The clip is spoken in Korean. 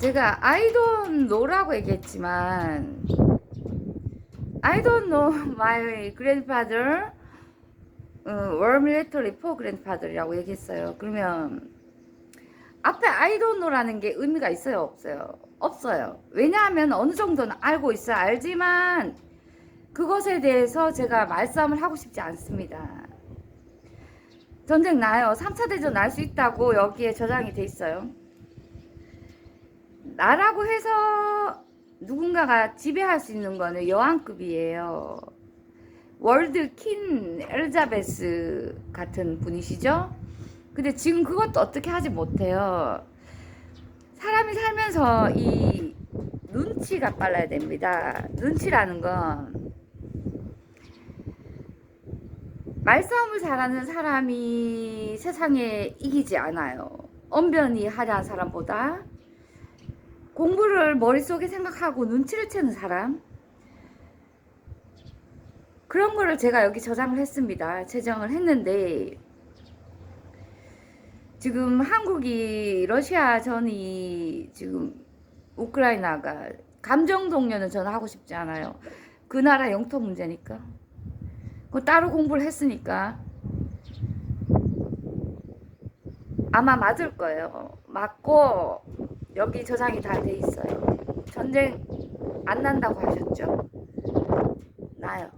제가 I don't know라고 얘기했지만 I don't know my grandfather 어, war military for grandfather이라고 얘기했어요. 그러면 앞에 I don't know라는 게 의미가 있어요, 없어요? 없어요. 왜냐하면 어느 정도는 알고 있어요. 알지만 그것에 대해서 제가 말싸움을 하고 싶지 않습니다. 전쟁 나요. 3차 대전 날 수 있다고 여기에 저장이 돼 있어요. 나라고 해서 누군가가 지배할 수 있는 거는 여왕급이에요. 월드 킨 엘자베스 같은 분이시죠? 근데 지금 그것도 어떻게 하지 못해요. 사람이 살면서 이 눈치가 빨라야 됩니다. 눈치라는 건 말싸움을 잘하는 사람이 세상에 이기지 않아요. 언변이 하려는 사람보다 공부를 머릿속에 생각하고 눈치를 채는 사람 그런 거를 제가 여기 저장을 했습니다. 제정을 했는데 지금 한국이 러시아 전이 지금 우크라이나가 감정 동료는 저는 하고 싶지 않아요. 그 나라 영토 문제니까. 그 따로 공부를 했으니까 아마 맞을 거예요. 맞고 여기 저장이 다 돼 있어요. 전쟁 안 난다고 하셨죠? 나요.